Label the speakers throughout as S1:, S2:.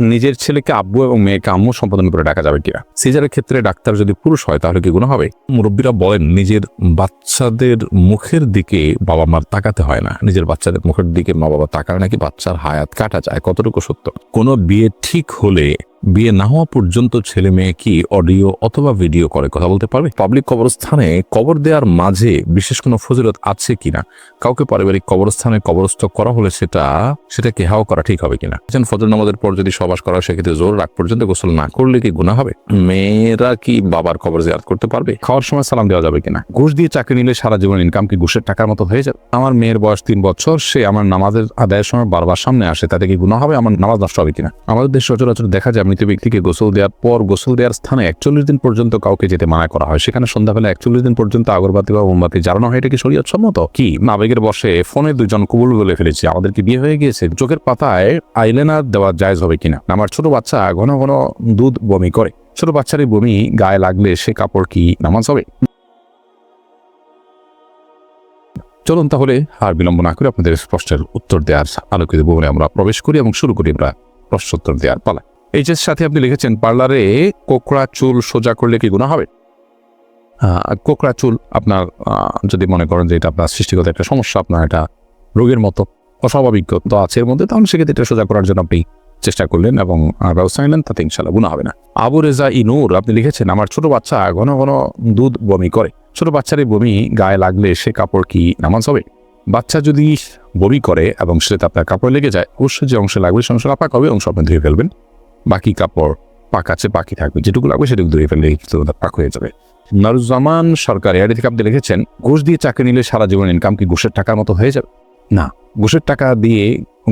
S1: নিজের ছেলেকে আব্বু এবং মেয়েকে আম্মু সম্পাদন করে ডাকা যাবে কিনা? সিজারের ক্ষেত্রে ডাক্তার যদি পুরুষ হয়, তাহলে কি গুণ হবে? মুরব্বীরা বলেন, নিজের বাচ্চাদের মুখের দিকে বাবা মার তাকাতে হয় না। নিজের বাচ্চাদের মুখের দিকে মা বাবা তাকালে নাকি বাচ্চার হায়াত কাটা যায়। কতটুকু সত্য? কোনো বিয়ে ঠিক হলে বিয়ে না হওয়া পর্যন্ত ছেলে মেয়ে কি অডিও অথবা ভিডিও করে কথা বলতে পারবে? পাবলিক কবরস্থানে কবর দেওয়ার মাঝে বিশেষ কোনো ফজিলত আছে কিনা? কাউকে পারিবারিক কবরস্থানে কবরস্থ করা হলে সেটা সেটা কেহাও করা ঠিক হবে কিনা? যেন ফজর নামাজের পর যদি সবাস করা সেক্ষেত্রে জোর রাগ পর্যন্ত গোসল না করলে কি গুণা হবে? মেয়েরা কি বাবার কবর জিয়ারত করতে পারবে? খাওয়ার সময় সালাম দেওয়া যাবে কিনা? ঘুষ দিয়ে চাকরি নিলে সারা জীবন ইনকাম কি ঘুষের টাকার মতো হয়ে যাবে? আমার মেয়ের বয়স তিন বছর, সে আমার নামাজের আদায়ের সময় বারবার সামনে আসে, তাতে কি গুণা হবে? আমার নামাজ নষ্ট হবে কিনা? আমাদের দেশ সচরাচর দেখা যায় মৃত ব্যক্তিকে গোসল দেওয়ার পর গোসল দেওয়ার স্থানে একচল্লিশ দিন পর্যন্ত কাউকে যেতে মানা করা হয়। সেখানে সন্ধ্যাবেলা একচল্লিশ দিন পর্যন্ত আগরবাতি বা মোমবাতি জ্বালানো হয়। এটা কি শরীয়ত সম্মত কি? নাবেগের বসে ফোনে দুজন কবুল বলে ফেলেছি। আমাদের কি বিয়ে হয়ে গিয়েছে। চোখের পাতায় আইলেনার দেওয়া জায়জ হবে কিনা? আমার ছোট বাচ্চা ঘন ঘন দুধ বমি করে। ছোট বাচ্চার বমি গায়ে লাগলে সে কাপড় কি নামাজ হবে? চলুন তাহলে আর বিলম্ব না করে আপনাদের প্রশ্নের উত্তর দেওয়ার আলোকিত ভবনে আমরা প্রবেশ করি এবং শুরু করি আমরা প্রশ্নোত্তর দেওয়ার পালা। এইচ এর সাথে আপনি লিখেছেন, পার্লারে কোকড়া চুল সোজা করলে কি গুণা হবে? কোকড়া চুল আপনার যদি মনে করেন যে এটা আপনার সৃষ্টিগত একটা সমস্যা, আপনার এটা রোগের মতো, অস্বাভাবিক তো আছে এর মধ্যে, তাহলে সেক্ষেত্রে এটা সোজা করার জন্য আপনি চেষ্টা করলেন এবং ব্যবস্থা নিলেন, তাতে ইনশাল্লাহ গুণা হবে না। আবু রেজা ইনুর আপনি লিখেছেন, আমার ছোট বাচ্চা ঘন ঘন দুধ বমি করে। ছোট বাচ্চার এই বমি গায়ে লাগলে সে কাপড় কি নামাজ হবে? বাচ্চা যদি বমি করে এবং সেটা আপনার কাপড় লেগে যায়, অবশ্যই যে অংশে লাগবে সে অংশ পাক হবে, অংশ আপনি ধুয়ে ফেলবেন। বাকি কাপড় পাক আছে, বাকি থাকবে। যেটুকু লাগবে সেটুকু ধরে ওটা পাক হয়ে যাবে। নারুজ্জামান সরকার এআডি থেকে আপনি লিখেছেন ঘুষ দিয়ে চাকরি নিলে সারা জীবন ইনকাম কি ঘুষের টাকার মতো হয়ে যাবে? না, ঘুষের টাকা দিয়ে,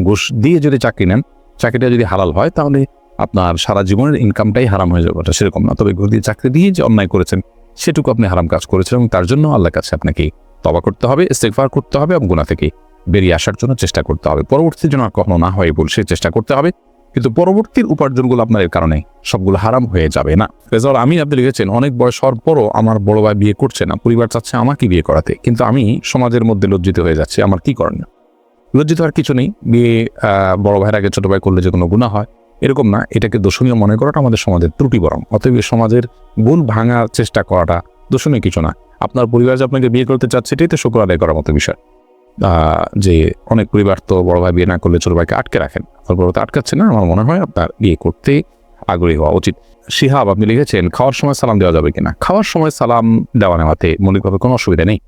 S1: ঘুষ দিয়ে যদি চাকরি নেন, চাকরিটা যদি হালাল হয়, তাহলে আপনার সারা জীবনের ইনকামটাই হারাম হয়ে যাবে। সেরকম না, তবে ঘুষ দিয়ে চাকরি দিয়ে যে অন্যায় করেছেন, সেটুকু আপনি হারাম কাজ করেছেন এবং তার জন্য আল্লাহর কাছে আপনাকে তবা করতে হবে, ইস্তেগফার করতে হবে এবং গুণা থেকে বেরিয়ে আসার জন্য চেষ্টা করতে হবে। পরবর্তীতে যেন আর কখনো না হয় বলে সে চেষ্টা করতে হবে। কিন্তু পরবর্তীর উপার্জনগুলো আপনার এর কারণে সবগুলো হারাম হয়ে যাবে না। রেজাল আমি আপনি লিখেছেন, অনেক বয়স হওয়ার পরও আমার বড় ভাই বিয়ে করছে না, পরিবার চাচ্ছে আমাকে বিয়ে করাতে। কিন্তু আমি সমাজের মধ্যে লজ্জিত হয়ে যাচ্ছি, আমার কি করেন লজ্জিত আর কিছু নেই, বিয়ে বড় ভাইয়ের আগে ছোট ভাই করলে যে কোনো গুণা হয়, এরকম না, এটাকে দোষণীয় মনে করাটা আমাদের সমাজের ত্রুটি বরং। অতএব সমাজের ভুল ভাঙার চেষ্টা করাটা দোষণীয় কিছু না। আপনার পরিবার যে আপনাকে বিয়ে করতে চাচ্ছে, এটাই তো শুক্র আদায় করার মতো বিষয়। যে অনেক পরিবার তো বড় ভাই বিয়ে না করলে ছোট ভাইকে আটকে রাখেন। আপনার বড় তো আটকাচ্ছে না, আমার মনে হয় আপনার বিয়ে করতে আগ্রহী হওয়া উচিত। শিহাব, আপনি লিখেছেন, খাওয়ার সময় সালাম দেওয়া যাবে কিনা? খাওয়ার সময় সালাম দেওয়া নেওয়াতে মৌলিকভাবে কোনো অসুবিধা নেই।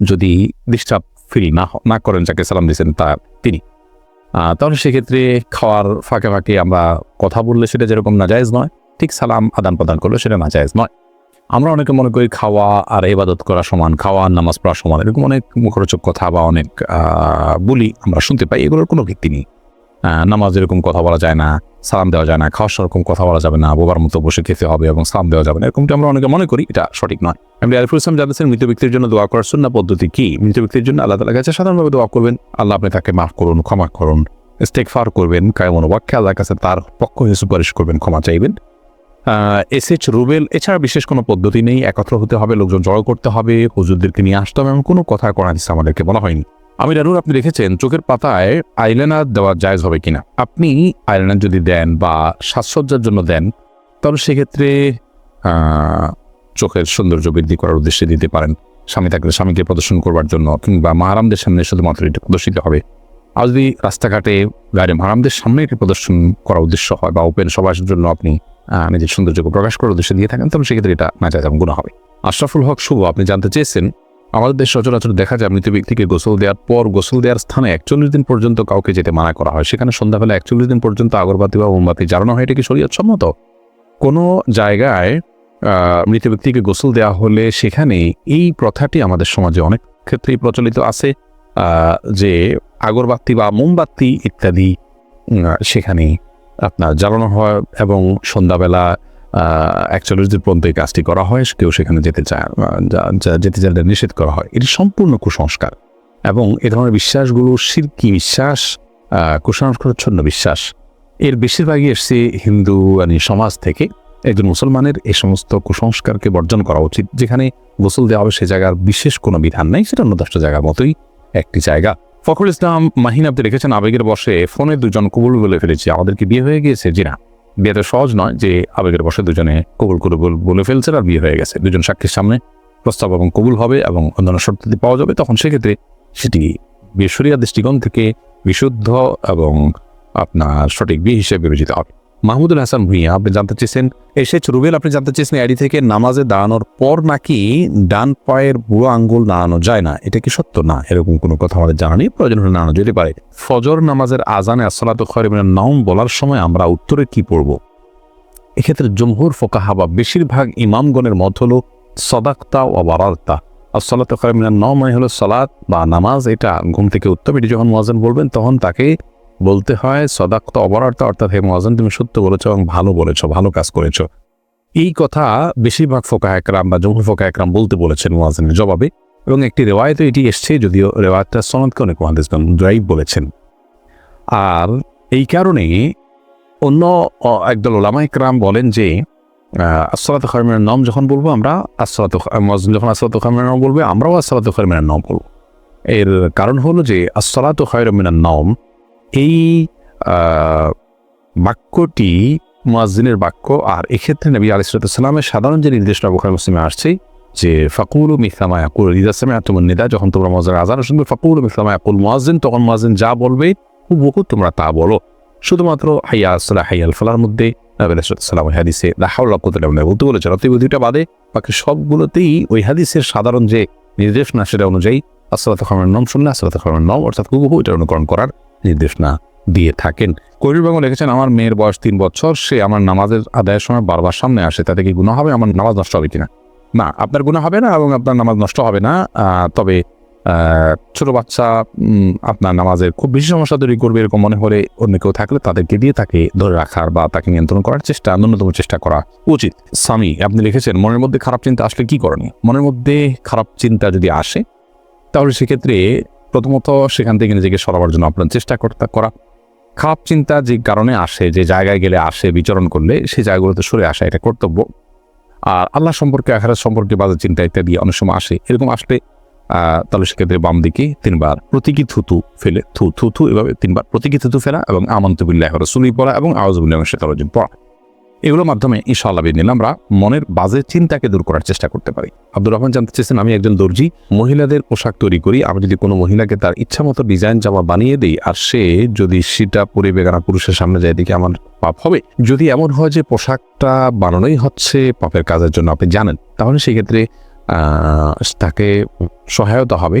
S1: যদি ডিস্টার্ব ফিল না না করেন যাকে সালাম দিয়েছেন তার তিনি। তাহলে সেক্ষেত্রে খাওয়ার ফাঁকে ফাঁকে আমরা কথা বললে সেটা যেরকম নাজায়েজ নয়, ঠিক সালাম আদান প্রদান করলে সেটা নাজায়েজ নয়। আমরা অনেকে মনে করি খাওয়া আর ইবাদত করা সমান, খাওয়া আর নামাজ পড়া সমান, এরকম অনেক মুখরোচক কথা বা অনেক বলি আমরা শুনতে পাই, এগুলোর কোনো ভিত্তি নেই। নামাজ এরকম কথা বলা যায় না, সালাম দেওয়া যায় না খাওয়া সময় এরকম কথা বলা যাবে না, বোবার মতো বসে খেতে হবে এবং সালাম দেওয়া যাবে না, এরকমটা আমরা অনেকে মনে করি, এটা সঠিক নয়। আমি আরিফুল ইসলাম জানতেছেন মৃত ব্যক্তির জন্য দোয়া করার সুন্না পদ্ধতি কি? মৃত ব্যক্তির জন্য আল্লাহ তালা কাছে সাধারণভাবে দোয়া করবেন, আল্লাহ আপনি তাকে মাফ করুন, ক্ষমা করুন স্টেক ফার করবেন কায়মন ওয়াক্যে আল্লাহর কাছে তার পক্ষ হয়ে সুপারিশ করবেন, ক্ষমা চাইবেন। এস এইচ রুবেল, এছাড়া বিশেষ কোনো পদ্ধতি নেই, একত্র হতে হবে, লোকজন জড়ো করতে হবে, হুজুরদেরকে নিয়ে আসতে হবে, এমন কোনো কথা কোরআন ইসলাম আমাদেরকে বলা হয়নি। আমি রানুর আপনি দেখেছেন চোখের পাতায় আইলাইনার দেওয়া জায়জ হবে কিনা? আপনি আইলাইনার যদি দেন বা সাজসজ্জার জন্য দেন, তাহলে সেক্ষেত্রে চোখের সৌন্দর্য বৃদ্ধি করার উদ্দেশ্যে দিতে পারেন। স্বামী থাকলে স্বামীকে প্রদর্শন করবার জন্য কিংবা মাহারামদের সামনে শুধুমাত্র এটি প্রদর্শিত হবে। আর যদি রাস্তাঘাটে গাড়ি মাহারামদের সামনে এটি প্রদর্শন করার উদ্দেশ্য হয় বা ওপেন সবার জন্য আপনি নিজের সৌন্দর্যকে প্রকাশ করার উদ্দেশ্যে দিয়ে থাকেন তাহলে সেক্ষেত্রে এটা না যায় যেমন গুণা হবে। আশরাফুল হক, শুভ, আপনি জানতে চেয়েছেন, আমাদের দেশ সচরাচর দেখা যায় মৃত ব্যক্তিকে গোসল দেওয়ার পর গোসল দেওয়ার স্থানে একচল্লিশ দিন পর্যন্ত কাউকে যেতে মানা করা হয়। সেখানে সন্ধ্যাবেলা একচল্লিশ দিন পর্যন্ত আগরবাতি বা মোমবাতি জ্বালানো হয়। এটা কি সম্মত? কোনো জায়গায় মৃত ব্যক্তিকে গোসল দেওয়া হলে সেখানে এই প্রথাটি আমাদের সমাজে অনেক ক্ষেত্রেই প্রচলিত আছে যে আগরবাতি বা মোমবাতি ইত্যাদি সেখানে আপনার জ্বালানো হয় এবং সন্ধ্যাবেলা একচল্লিশ দিন পর্যন্ত এই কাজটি করা হয়, কেউ সেখানে যেতে চায় যেতে চাইলে নিষেধ করা হয়। এটি সম্পূর্ণ কুসংস্কার এবং এ ধরনের বিশ্বাসগুলো সিরকি বিশ্বাস কুসংস্কারচ্ছন্ন বিশ্বাস। এর বেশিরভাগই এসছে হিন্দু আনি সমাজ থেকে। একজন মুসলমানের এই সমস্ত কুসংস্কারকে বর্জন করা উচিত। যেখানে গোসল দেওয়া হবে সে জায়গার বিশেষ কোনো বিধান নাই, সেটা অন্য দশটা জায়গার মতোই একটি জায়গা। ফখরুল ইসলাম মাহিন আপনি রেখেছেন আবেগের বসে ফোনে দুজন কবুল বলে ফেলেছি। আমাদেরকে বিয়ে হয়ে গিয়েছে? জি না। বিয়েতে সহজ নয় যে আবেগের বসে দুজনে কবুল কবুল বলে ফেলছে আর বিয়ে হয়ে গেছে। দুজন সাক্ষীর সামনে প্রস্তাব এবং কবুল হবে এবং অন্যান্য শর্তাদি পাওয়া যাবে। তখন সেক্ষেত্রে সেটি বিশ্বরিয়া দৃষ্টিকোণ থেকে বিশুদ্ধ এবং আপনার সঠিক বিয়ে হিসেবে বিবেচিত হবে। মাহমুদুল হাসান ভুঁইয়া, আপনি জানতে চেয়েছেন এসেছ রুবেল, আপনি জানতে চেয়েছেন আইডি থেকে নামাজে দাঁড়ানোর পর নাকি ডান পায়ের বুড়ো আঙ্গুল নাড়ানো যায় না। এটা কি সত্য? না, এরকম কোনো কথা আমাদের জানা নেই, প্রয়োজন হলে নাড়ানো যেতে পারে। ফজর নামাজের আজানে আসসালাত খয়রিমিনের নাম বলার সময় আমরা উত্তরে কি পড়ব? এক্ষেত্রে জমহুর ফোকাহা বা বেশিরভাগ ইমামগণের মত হলো সদাক্তা ও বারালতা আসসালাত খয়রিমিনের নাম মানে হলো সালাত বা নামাজ। এটা ঘুম থেকে উত্তম এটি যখন মোয়াজেন বলবেন, তখন তাকে বলতে হয়, সদাক্ত অবরার্তা অর্থাৎ হে মহাজন, তুমি সত্য বলেছ এবং ভালো বলেছ, ভালো কাজ করেছ। এই কথা বেশিরভাগ ফোকা একরাম বা জমহুর ফোকা একরাম বলতে বলেছেন মোয়াজনের জবাবে এবং একটি রেওয়ায়তে এটি এসছে, যদিও রেওয়ায়তটা সনদকে অনেক মহাদিসগণ ড্রাইভ বলেছেন। আর এই কারণে অন্য একদল ওলামা একরাম বলেন যে আসসালাত খরমের নাম যখন বলব আমরা, আসসালাত মহাজন যখন আসসালাত খরমের নাম বলবে, আমরাও আসলাত খরমের নাম বলব। এর কারণ হলো যে, আসসালাত খয়রমিনার নাম এই বাক্যটি মুয়াজ্জিনের বাক্য, আর এক্ষেত্রে নবী আলিসালামের সাধারণ যে নির্দেশনা বুখারি মুসলিমে আসছে যে, ফাকুল মিসলামা ইয়াকুল রিদাসমে আতমন নিদা যখন তোমরা মজার আজান শুনবে, ফাকুল মিসলামা ইয়াকুল মুয়াজ্জিন তখন মুয়াজ্জিন যা বলবে, হুবহু তোমরা তা বলো। শুধুমাত্র হাইয়া আসলা হাইয়াল ফালার মধ্যে নবী আলিসালাম ওই হাদিসে বলতে দুইটা বাদে, বাকি সবগুলোতেই ওই হাদিসের সাধারণ যে নির্দেশনা, সেটা অনুযায়ী, আসসালাত খামের নাম শুনলে, আসসালাত খামের নাম অর্থাৎ হুবহু এটা অনুকরণ করার নির্দেশনা দিয়ে থাকেন। কৈরুল বেগম লিখেছেন, আমার মেয়ের বয়স তিন বছর, সে আমার নামাজের আদায়ের সময় বারবার সামনে আসে, তাতে কি গুণা হবে? আমার নামাজ নষ্ট হবে কিনা? না, আপনার গুণা হবে না এবং আপনার নামাজ নষ্ট হবে না। তবে ছোট বাচ্চা আপনার নামাজের খুব বেশি সমস্যা তৈরি করবে এরকম মনে হলে অন্য কেউ থাকলে তাদেরকে দিয়ে তাকে ধরে রাখার বা তাকে নিয়ন্ত্রণ করার চেষ্টা, ন্যূনতম চেষ্টা করা উচিত। স্বামী, আপনি লিখেছেন, মনের মধ্যে খারাপ চিন্তা আসলে কি করণীয়? মনের মধ্যে খারাপ চিন্তা যদি আসে, তাহলে সেক্ষেত্রে প্রথমত সেখান থেকে নিজেকে সরাবার জন্য আপনার চেষ্টা করতে করা। খারাপ চিন্তা যে কারণে আসে, যে জায়গায় গেলে আসে, বিচরণ করলে সেই জায়গাগুলোতে সরে আসা এটা কর্তব্য। আর আল্লাহ সম্পর্কে, আখারাত সম্পর্কে বাজার চিন্তা ইত্যাদি অনেক সময় আসে। এরকম আসলে তাহলে সেক্ষেত্রে বাম দিকে তিনবার প্রতীকী থুতু ফেলে থু থু থু এভাবে তিনবার প্রতীকী থুতু ফেলা এবং আমন্তবিল্লাহ রসুলি পড়া এবং আওয়াজ আওয়াজবুল্লাহ শেতারজিম পড়া। এগুলোর মাধ্যমে ইনশাআল্লাহ বিদিন আমরা মনের বাজে চিন্তাকে দূর করার চেষ্টা করতে পারি। আব্দুর রহমান জানতে চেয়েছেন, আমি একজন দর্জি, মহিলাদের পোশাক তৈরি করি, আমি যদি কোনো মহিলাকে তার ইচ্ছা মতো ডিজাইন জামা বানিয়ে দিই আর সে যদি সেটা পরে বেগানা পুরুষের সামনে যায়, দেখে আমার পাপ হবে। যদি এমন হয় যে পোশাকটা বানানোই হচ্ছে পাপের কাজের জন্য, আপনি জানেন, তাহলে সেক্ষেত্রে তাকে সহায়তা হবে।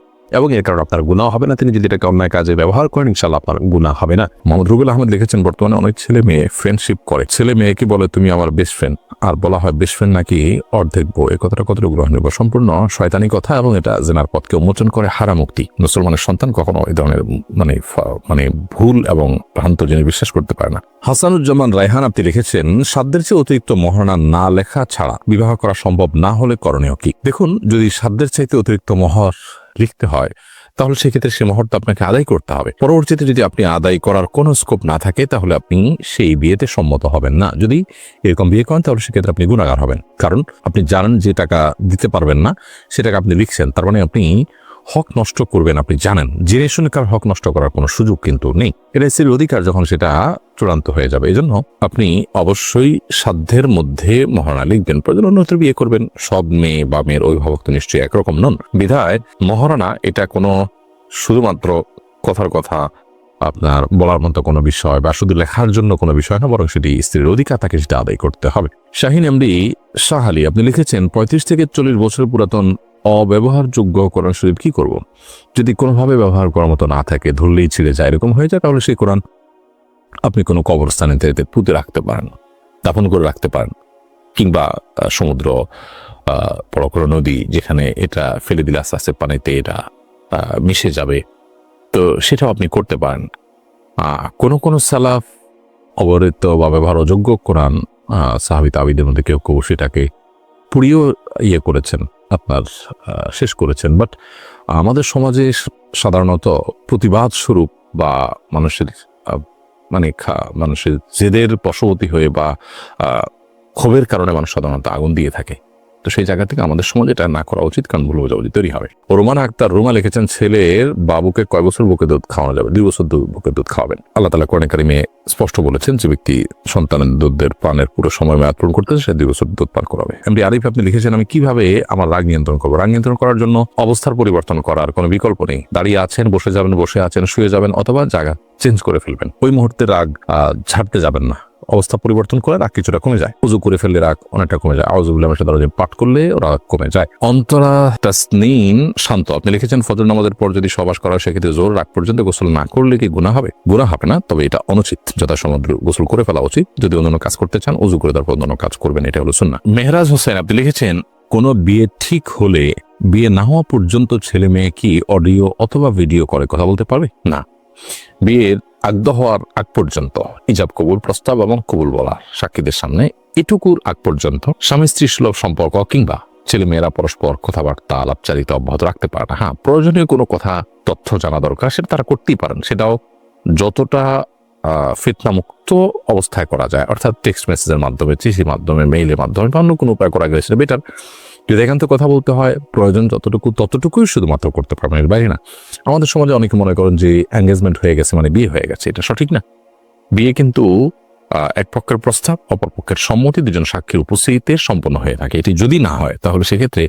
S1: এবং এর কারণে আপনার গুণাও হবে না। তিনি যদি এটাকে অন্যায় কাজে ব্যবহার করেন ইনশাল্লাহ আপনার গুণা হবে না।
S2: মোহাম্মদ রুবেল আহমেদ লিখেছেন, বর্তমানে অনেক ছেলে মেয়ে ফ্রেন্ডশিপ করে। ছেলে মেয়েকে বলে, তুমি আমার বেস্ট ফ্রেন্ড আর বলা হয় বেস্ট ফ্রেন্ড নাকি অর্ধেক বউ? এ কথাটা কতটুকু গ্রহণযোগ্য? সম্পূর্ণ শয়তানি কথা এবং এটা জেনার পথকে উন্মোচন করে হারামুক্তি মুসলমানের সন্তান কখনো এই ধরনের মানে মানে ভুল এবং ভ্রান্ত জিনিস বিশ্বাস করতে পারে না। হাসানুজ্জামান রায়হান আপনি লিখেছেন, সাধ্যের চেয়ে অতিরিক্ত মহারণা না লেখা ছাড়া বিবাহ করা সম্ভব না হলে করণীয় কি? দেখুন, যদি সাধ্যের চাইতে অতিরিক্ত মহর লিখতে হয়, তাহলে সেক্ষেত্রে সে মহরটা আপনাকে আদায় করতে হবে। পরবর্তীতে যদি আপনি আদায় করার কোনো স্কোপ না থাকে, তাহলে আপনি সেই বিয়েতে সম্মত হবেন না। যদি এরকম বিয়ে করেন, তাহলে সেক্ষেত্রে আপনি গুণাগার হবেন। কারণ আপনি জানেন যে টাকা দিতে পারবেন না সেটাকে আপনি লিখছেন, তার মানে আপনি হক নষ্ট করবেন আপনি জানেন। জেনে শুনে কার হক নষ্ট করার কোনো সুযোগ কিন্তু নেই। এটা স্ত্রীর অধিকার যখন সেটা চূড়ান্ত হয়ে যাবে। এই জন্য আপনি অবশ্যই সাধ্যের মধ্যে মহারণা লিখবেন, প্রয়োজন বিয়ে করবেন। সব মেয়ে বা মেয়ের অভিভাবক তো নিশ্চয়ই একরকম নন। বিধায় মহারণা এটা কোনো শুধুমাত্র কথার কথা, আপনার বলার মতো কোনো বিষয় বা শুধু লেখার জন্য কোনো বিষয় না, বরং সেটি স্ত্রীর অধিকার, তাকে সেটা আদায় করতে হবে। শাহিন এমডি শাহালি আপনি লিখেছেন, পঁয়ত্রিশ থেকে চল্লিশ বছর পুরাতন অব্যবহারযোগ্য কোরআন শরীফ কি করব? যদি কোনোভাবে ব্যবহার করার মতো না থাকে, ধরলেই ছিঁড়ে যায়, এরকম হয়ে যায়, তাহলে সেই কোরআন আপনি কোনো কবরস্থানে পুঁতে রাখতে পারেন দাপন করে রাখতে পারেন, কিংবা সমুদ্র বড় নদী, যেখানে এটা ফেলে দিলে আস্তে আস্তে পানিতে এটা মিশে যাবে, তো সেটাও আপনি করতে পারেন। কোনো কোনো সালাফ অবহিত বা ব্যবহার অযোগ্য কোরআন সাহাবি তাবিদের মধ্যে কেউ কেউ সেটাকে
S1: পুড়িয়েও ইয়ে করেছেন, আপনার শেষ করেছেন। বাট আমাদের সমাজে সাধারণত প্রতিবাদ স্বরূপ বা মানুষের মানে মানুষের জেদের বশবতী হয়ে বা ক্ষোভের কারণে মানুষ সাধারণত আগুন দিয়ে থাকে। তো সেই জায়গা থেকে আমাদের সমাজে এটা না করা উচিত, কারণ ভুল বোঝাবুঝি তৈরি হবে। রোমান আক্তার রোমা লিখেছেন, ছেলের বাবুকে কয় বছর বুকে দুধ খাওয়ানো যাবে? দুই বছর দু- বুকে দুধ খাওয়াবেন। আল্লাহ তালা কোরআন কারিমে স্পষ্ট বলেছেন যে ব্যক্তি সন্তানের দুধের পানের পুরো সময় মেয়াদ পূরণ করতে সে দুই বছর দুধ পান করাবে। এমনি আরিফ আপনি লিখেছেন, আমি কীভাবে আমার রাগ নিয়ন্ত্রণ করব? রাগ নিয়ন্ত্রণ করার জন্য অবস্থার পরিবর্তন করার কোনো বিকল্প নেই। দাঁড়িয়ে আছেন, বসে যাবেন, বসে আছেন, শুয়ে যাবেন অথবা জায়গা চেঞ্জ করে ফেলবেন। ওই মুহূর্তে রাগ ঝাড়তে যাবেন না। অবস্থা পরিবর্তন করে রাগ কিছুটা কমে যায়। উজু করে ফেললে রাগ অনেকটা কমে যায়। আউজুবুল্লাহ দরজা পাঠ করলে রাগ কমে যায়। অন্তরা তাসনিন শান্ত। আপনি লিখেছেন, ফজর নামাজের পর যদি সবাস করা সেক্ষেত্রে জোর রাগ পর্যন্ত গোসল না করলে কি গুণা হবে? গুণা হবে না, তবে এটা অনুচিত। যথাসময় গোসল করে ফেলা উচিত। যদি অন্যান্য কাজ করতে চান, উজু করে তারপর অন্যান্য কাজ করবেন এটা হলো শুননা মেহরাজ হোসেন, আপনি লিখেছেন, কোন বিয়ে ঠিক হলে বিয়ে না হওয়া পর্যন্ত ছেলে মেয়ে কি অডিও অথবা ভিডিও করে কথা বলতে পারবে? না। বিয়ের আগ্ধ হওয়ার আগ পর্যন্ত ইজাব কবুল প্রস্তাব এবং কবুল বলা সাক্ষীদের সামনে এটুকুর আগ পর্যন্ত স্বামী স্ত্রী সুলভ সম্পর্ক কিংবা ছেলেমেয়েরা পরস্পর কথাবার্তা আলাপচারিতা অব্যাহত রাখতে পারে না। হ্যাঁ প্রয়োজনীয় কোনো কথা, তথ্য জানা দরকার সেটা তারা করতেই পারেন। সেটাও যতটা ফিতনামুক্ত অবস্থায় করা যায়, অর্থাৎ টেক্সট মেসেজের মাধ্যমে, চিঠির মাধ্যমে মেইলের মাধ্যমে বা অন্য কোনো উপায় করা সেটা বেটার যদি একান্ত কথা বলতে হয়, প্রয়োজন যতটুকু, ততটুকুই শুধুমাত্র করতে পারবেন এর বাইরে না। আমাদের সমাজে অনেকে মনে করেন যে এঙ্গেজমেন্ট হয়ে গেছে মানে বিয়ে হয়ে গেছে, এটা সঠিক না। বিয়ে কিন্তু এক পক্ষের প্রস্তাব, অপর পক্ষের সম্মতি, দুজন সাক্ষীর উপস্থিতিতে সম্পন্ন হয়ে থাকে। এটি যদি না হয়, তাহলে সেক্ষেত্রে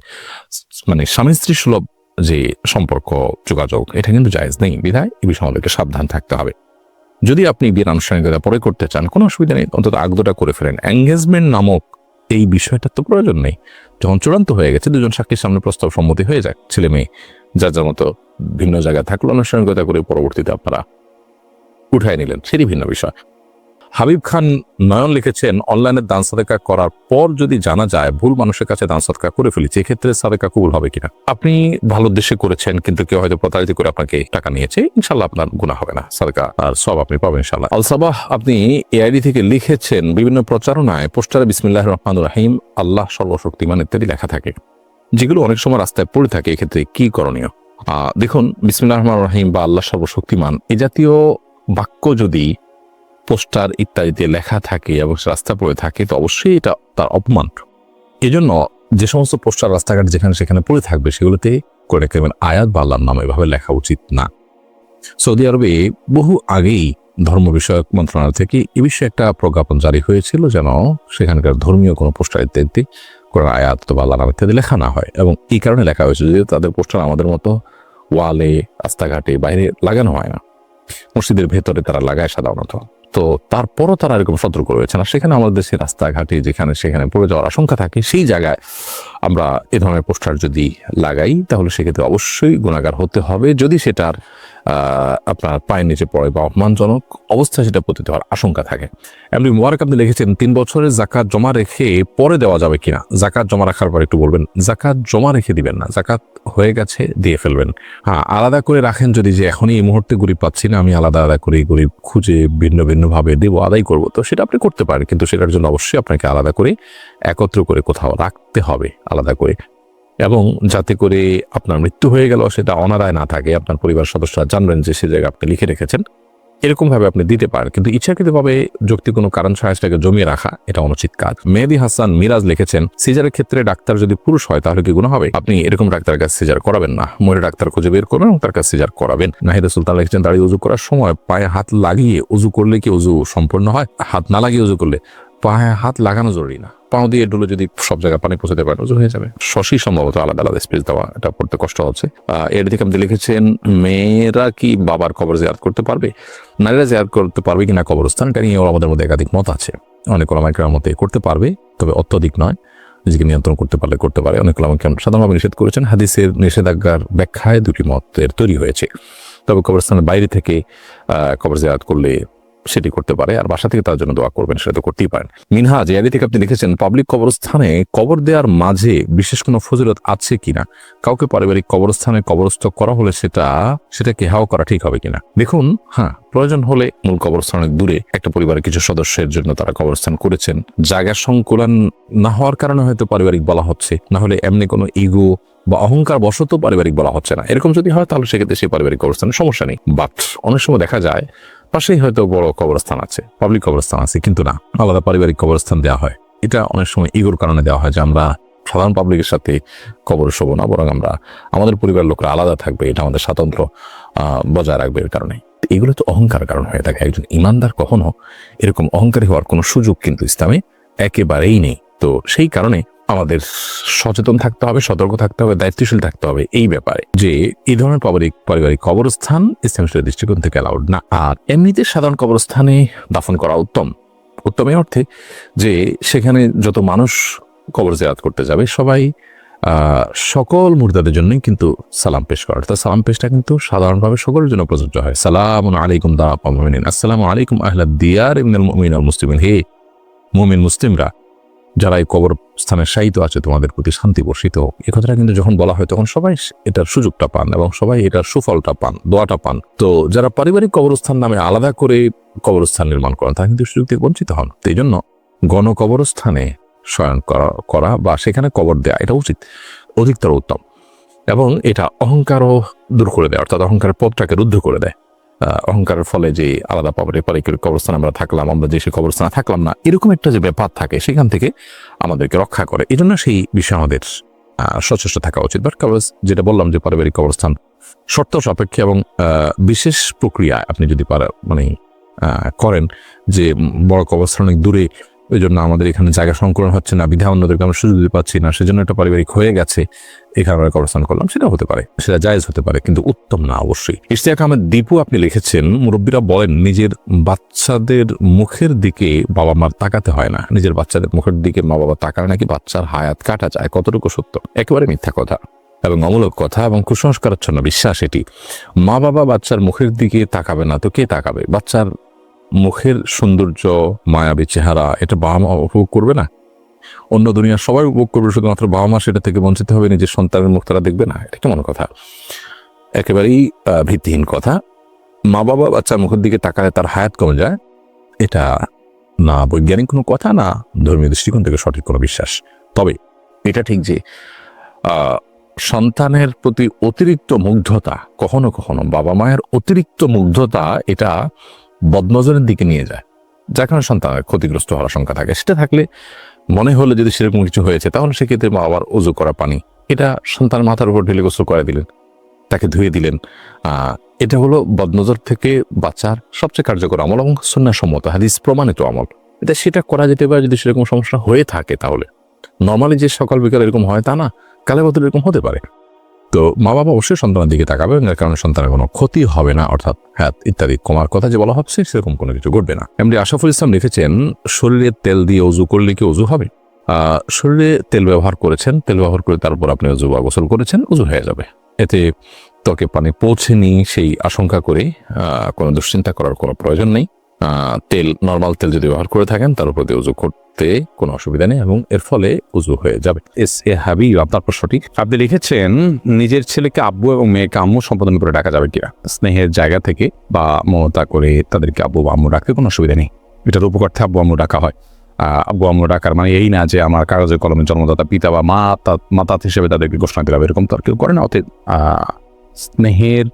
S1: মানে স্বামী স্ত্রী সুলভ যে সম্পর্ক, যোগাযোগ, এটা কিন্তু জায়েজ নেই। বিধায় এই বিষয়ে আমাদেরকে সাবধান থাকতে হবে। যদি আপনি বিয়ের আনুষ্ঠানিকতা পরে করতে চান, কোনো অসুবিধা নেই। অন্তত আগদটা করে ফেলেন। এঙ্গেজমেন্ট নামক এই বিষয়টার তো প্রয়োজন নেই। যখন চূড়ান্ত হয়ে গেছে, দুজন সাক্ষীর সামনে প্রস্তাব সম্মতি হয়ে যাক। ছেলে মেয়ে, যার যার মতো ভিন্ন জায়গায় থাকল, আনুষ্ঠানিকতা করে পরবর্তীতে আপনারা উঠায় নিলেন। সেটি ভিন্ন বিষয়। হাবিব খান নয়ন লিখেছেন, অনলাইনে দান সাদেকা করার পর যদি জানা যায় ভুল মানুষের কাছে দান সাদকা করে ফেলেছে এক্ষেত্রে সাদেকা কবুল হবে কিনা? আপনি ভালো উদ্দেশ্যে করেছেন, কিন্তু কেউ হয়তো প্রতারিত করে আপনাকে টাকা নিয়েছে ইনশাল্লাহ আপনার গুণা হবে না, সাদেকা, আর সব আপনি পাবেন ইনশাল্লাহ আলসাবাহ আপনি এআইডি থেকে লিখেছেন, বিভিন্ন প্রচারণায় পোস্টারে বিসমিল্লাহ রহমান রাহিম, আল্লাহ সর্বশক্তিমান ইত্যাদি লেখা থাকে, যেগুলো অনেক সময় রাস্তায় পড়ে থাকে, এক্ষেত্রে কি করণীয়? দেখুন বিসমিল্লাহ রহমান রাহিম বা আল্লাহ সর্বশক্তিমান, এ জাতীয় বাক্য যদি পোস্টার ইত্যাদিতে লেখা থাকে এবং রাস্তা পড়ে থাকে, তো অবশ্যই এটা তার অপমান। এজন্য যে সমস্ত পোস্টার রাস্তাঘাট যেখানে সেখানে পড়ে থাকবে, সেগুলোতে করে কেমন আয়াত বা আল্লাহর নাম, এভাবে লেখা উচিত না। সৌদি আরবে বহু আগেই ধর্ম বিষয়ক মন্ত্রণালয় থেকে এ বিষয়ে একটা প্রজ্ঞাপন জারি হয়েছিল যেন সেখানকার ধর্মীয় কোনো পোস্টার ইত্যাদি কোনো আয়াত বা আল্লাহ নাম ইত্যাদি লেখা না হয়। এবং এই কারণে লেখা হয়েছে যে তাদের পোস্টার আমাদের মতো ওয়ালে, রাস্তাঘাটে, বাইরে লাগানো হয় না। মসজিদের ভেতরে তারা লাগায় সাধারণত। তো তারপরও তারা এরকম সতর্ক রয়েছে না সেখানে আমাদের দেশে রাস্তাঘাটে যেখানে সেখানে পড়ে যাওয়ার আশঙ্কা থাকে, সেই জায়গায় আমরা এ ধরনের পোস্টার যদি লাগাই, তাহলে সেক্ষেত্রে অবশ্যই গুণাগার হতে হবে। যদি সেটার আপনার পায়ের নিচে পড়ে বা অপমানজনক অবস্থায় সেটা পতিত হওয়ার আশঙ্কা থাকে। এমনি মোবারক আপনি লিখেছেন, তিন বছরের জাকাত জমা রেখে পরে দেওয়া যাবে কিনা? জাকাত জমা রাখার পর একটু বলবেন, জাকাত জমা রেখে দিবেন না, জাকাত হয়ে গেছে, দিয়ে ফেলবেন। হ্যাঁ আলাদা করে রাখেন যদি যে এখনই এই মুহূর্তে গরিব পাচ্ছি না, আমি আলাদা আলাদা করে গরিব খুঁজে ভিন্ন ভিন্নভাবে দেবো, আদায় করব, তো সেটা আপনি করতে পারেন, কিন্তু সেটার জন্য অবশ্যই আপনাকে আলাদা করে একত্র করে কোথাও রাখতে হবে, আলাদা করে। এবং যাতে করে আপনার মৃত্যু হয়ে গেল, সেটা অনাদায় না থাকে। আপনার পরিবার সদস্যরা জানবেন যে সে জায়গায় আপনি লিখে রেখেছেন। এরকমভাবে আপনি দিতে পারেন। কিন্তু ইচ্ছাকৃতভাবে যুক্তি কোনো কারণ সেটাকে জমিয়ে রাখা, এটা অনুচিত কাজ। মেহেদি হাসান মিরাজ লিখেছেন, সিজারের ক্ষেত্রে ডাক্তার যদি পুরুষ হয়, তাহলে কি গুণ হবে? আপনি এরকম ডাক্তারের কাছে সিজার করাবেন না। মহিলা ডাক্তার খুঁজে বের করবেন এবং তার কাছে সিজার করাবেন। নাহিদা সুলতান লিখেছেন দাঁড়িয়ে উজু করার সময় পায়ে হাত লাগিয়ে উজু করলে কি উজু সম্পূর্ণ হয়? হাত না লাগিয়ে উজু করলে? পায়ে হাত লাগানো জরুরি না। পাও দিয়ে ডুলে যদি সব জায়গায় পানি পৌঁছাতে পারেন উজু হয়ে যাবে। শশী সম্ভবত আলাদা আলাদা স্পেস দেওয়া, এটা পড়তে কষ্ট হচ্ছে। এর দিকে আপনি লিখেছেন, মেয়েরা কি বাবার কবর জিয়ারত করতে পারবে? নারীরা জিয়ারত করতে পারবে কিনা কবরস্থান, এটা নিয়ে আমাদের মধ্যে একাধিক মত আছে। অনেক ওলামাইকের মতে করতে পারবে, তবে অত্যধিক নয়। নিজেকে নিয়ন্ত্রণ করতে পারলে করতে পারে। অনেক ওলামাকে সাধারণভাবে নিষেধ করেছেন, হাদিসের নিষেধাজ্ঞার ব্যাখ্যায় দুটি মতের তৈরি হয়েছে। তবে কবরস্থানের বাইরে থেকে কবর জিয়ারত করলে সেটি করতে পারে, আর বাসা থেকে তার জন্য দোয়া করবেন, সেটা তো করতেই পারেন। মিনহাজ এয়াদি থেকে আপনি লিখেছেন পাবলিক কবরস্থানে কবর দেওয়ার মাঝে বিশেষ কোনো ফজিলত আছে কিনা? কাউকে পারিবারিক কবরস্থানে কবরস্থ করা হলে সেটা সেটাকে হাও করা ঠিক হবে কিনা? দেখুন হ্যাঁ প্রয়োজন হলে মূল কবরস্থানের দূরে একটা পরিবারের কিছু সদস্যের জন্য তারা কবরস্থান করেছেন। জায়গার সংকুলন না হওয়ার কারণে হয়তো পারিবারিক বলা হচ্ছে, না হলে এমনি কোনো ইগো বা অহংকার বশত পারিবারিক বলা হচ্ছে না। এরকম যদি হয়, তাহলে সেক্ষেত্রে সেই পারিবারিক কবরস্থানের সমস্যা নেই। বাট, অনেক সময় দেখা যায় পাশেই হয়তো বড় কবরস্থান আছে পাবলিক কবরস্থান আছে, কিন্তু না, আলাদা পারিবারিক কবরস্থান দেওয়া হয়। এটা অনেক সময় ইগোর কারণে দেওয়া হয় যে আমরা সাধারণ পাবলিকের সাথে কবর শোব না, বরং আমরা আমাদের পরিবারের লোকরা আলাদা থাকবে, এটা আমাদের স্বাতন্ত্র বজায় রাখবে এর কারণে। এগুলো তো অহংকার কারণ হয়ে থাকে। একজন ইমানদার কখনো এরকম অহংকারী হওয়ার কোনো সুযোগ কিন্তু ইসলামে একেবারেই নেই। তো সেই কারণে আমাদের সচেতন থাকতে হবে, সতর্ক থাকতে হবে, দায়িত্বশীল থাকতে হবে এই ব্যাপারে যে এই ধরনের পারিবারিক পারিবারিক কবরস্থান ইসলাম দৃষ্টিকোণ থেকে অ্যালাউড না। আর এমনিতে সাধারণ কবরস্থানে দাফন করা উত্তম। উত্তম এই অর্থে যে সেখানে যত মানুষ কবর জিয়ারত করতে যাবে, সবাই সকল মুর্দাদের জন্যই কিন্তু সালাম পেশ করা। অর্থাৎ সালাম পেশটা কিন্তু সাধারণভাবে সকলের জন্য প্রযোজ্য হয়। সালাম আলাইকুম দা আসসালামু আলাইকুম আহলা দিয়ার ইমিনাল মুসলিমিন। হে মুমিন মুসলিমরা যারা এই কবর স্থানে শায়িত আছে, তোমাদের প্রতি শান্তি বর্ষিত। এ কথাটা কিন্তু যখন বলা হয়, তখন সবাই এটার সুযোগটা পান এবং সবাই এটার সুফলটা পান, দোয়াটা পান। তো যারা পারিবারিক কবরস্থান নামে আলাদা করে কবরস্থান নির্মাণ করেন, তারা কিন্তু সুযোগ থেকে বঞ্চিত হন। এই জন্য গণকবরস্থানে শয়ন করা করা বা সেখানে কবর দেয়া, এটা উচিত, অধিকতর উত্তম। এবং এটা অহংকারও দূর করে দেয়, অর্থাৎ অহংকারের পথটাকে রুদ্ধ করে দেয়। অহংকারের ফলে যে আলাদা পাবরে পারিবারিক কবরস্থানে আমরা থাকলাম, আমরা যে সে কবরস্থানে থাকলাম না, এরকম একটা যে ব্যাপার থাকে, সেখান থেকে আমাদেরকে রক্ষা করে। এই জন্য সেই বিষয়ে আমাদের সচেষ্ট থাকা উচিত। বাট কবর যেটা বললাম যে পারিবারিক কবরস্থান শর্ত সাপেক্ষে এবং বিশেষ প্রক্রিয়া আপনি যদি পারা মানে করেন যে বড় কবরস্থান অনেক দূরে ওই জন্য আমাদের এখানে জায়গা সংকলন হচ্ছে না বিধা অন্যদেরকে আমরা সুযোগ দিতে পারছি না, সেজন্য একটা পারিবারিক হয়ে গেছে। এখানে আমরা কবরস্থান করলাম সেটা হতে পারে, সেটা জায়েজ হতে পারে, কিন্তু উত্তম না অবশ্যই। ইশতিয়াক আহমেদ, দীপু আপনি লিখেছেন, মুরব্বীরা বলেন, নিজের বাচ্চাদের মুখের দিকে বাবা মার তাকাতে হয় না। নিজের বাচ্চাদের মুখের দিকে মা বাবা তাকালে নাকি বাচ্চার হায়াত কাটা যায়, কতটুকু সত্য? একেবারে মিথ্যা কথা এবং অমূলক কথা এবং কুসংস্কারাচ্ছন্ন বিশ্বাস এটি। মা বাবা বাচ্চার মুখের দিকে তাকাবে না, তো কে তাকাবে? বাচ্চার মুখের সৌন্দর্য, মায়াবী চেহারা, এটা বাবা মা উপভোগ করবে না? অন্য দুনিয়ার সবাই উপভোগ করবে, শুধুমাত্র বাবা মা সেটা থেকে বঞ্চিত হবে, নিজের সন্তানের মুখ তারা দেখবে না? এটা কেমন কথা? একেবারেই ভিত্তিহীন কথা। মা বাবা বাচ্চার মুখের দিকে তাকালে তার হায়াত কমে যায়। এটা না বৈজ্ঞানিক কোনো কথা, না ধর্মীয় দৃষ্টিকোণ থেকে সঠিক কোনো বিশ্বাস। তবে এটা ঠিক যে সন্তানের প্রতি অতিরিক্ত মুগ্ধতা, কখনো কখনো বাবা মায়ের অতিরিক্ত মুগ্ধতা, এটা বদনজরের দিকে নিয়ে যায়। যার কারণে সন্তানের ক্ষতিগ্রস্ত হওয়ার আশঙ্কা থাকে। সেটা থাকলে মনে হলে যদি সেরকম কিছু হয়েছে, তাহলে সেক্ষেত্রে মা আবার উজু করা পানি। এটা সন্তানের মাথার উপর ঢেলে গোসল করে দিলেন। তাকে ধুয়ে দিলেন। এটা হলো বদনজর থেকে বাঁচার সবচেয়ে কার্যকর আমল এবং সন্ন্যাসম্মত হাদিস প্রমাণিত আমল। এটা সেটা করা যেতে পারে যদি সেরকম সমস্যা হয়ে থাকে তাহলে। নর্মালি যে সকাল বিকাল এরকম হয় তা না কালে বদল এরকম হতে পারে। তো মা বাবা অবশ্যই সন্তানের দিকে তাকাবে, এর কারণে সন্তানের কোনো ক্ষতি হবে না, অর্থাৎ হ্যাঁ ইত্যাদি। কমার কথা যে বলা হচ্ছে, সেরকম কোনো কিছু ঘটবে না। এমনি আশাফুল ইসলাম লিখেছেন, শরীরে তেল দিয়ে অজু করলে কি অজু হবে? শরীরে তেল ব্যবহার করেছেন, তেল ব্যবহার করে তারপর আপনি অজু বা গোসল করেছেন অজু হয়ে যাবে। এতে ত্বকে পানি পৌঁছেনি সেই আশঙ্কা করে কোনো দুশ্চিন্তা করার কোনো প্রয়োজন নেই। তেল নর্মাল তেল যদি ব্যবহার করে থাকেন, তার উপর দিয়ে উজু করতে কোনো অসুবিধা নেই এবং এর ফলে উজু হয়ে যাবে। এস এ হাবিব, আপনার প্রশ্নটি?
S3: আপনি লিখেছেন, নিজের ছেলেকে আব্বু এবং মেয়েকে আম্মু সম্পাদন করে ডাকা যাবে কিনা? স্নেহের জায়গা থেকে বা মমতা করে তাদেরকে আব্বু বা আম্মু ডাকতে কোনো অসুবিধা নেই। এটার উপকার্থে আব্বু আম্মু ডাকা হয়। আব্বু আম্মু ডাকার মানে এই না যে আমার কাগজের কলমের জন্মদাতা পিতা বা মা, তা- মাতা হিসেবে তাদেরকে ঘোষণা দিলাম এরকম তো আর কেউ করে না। অতএব স্নেহের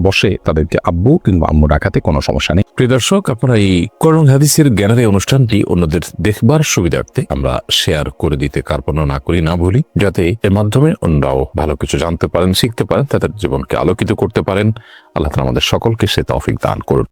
S3: বসে তাদেরকে আব্বু কিংবা আম্মু ডাকাতে কোনো সমস্যা নেই।
S1: প্রিয় দর্শক, আপনারা এই করণ হাদিসের জ্ঞানের অনুষ্ঠানটি অন্যদের দেখবার সুবিধার্থে আমরা শেয়ার করে দিতে কার্পণ্য না করি, না বলি যাতে এর মাধ্যমে অন্যরাও ভালো কিছু জানতে পারেন, শিখতে পারেন, তাদের জীবনকে আলোকিত করতে পারেন। আল্লাহ আমাদের সকলকে সে তৌফিক দান করুন।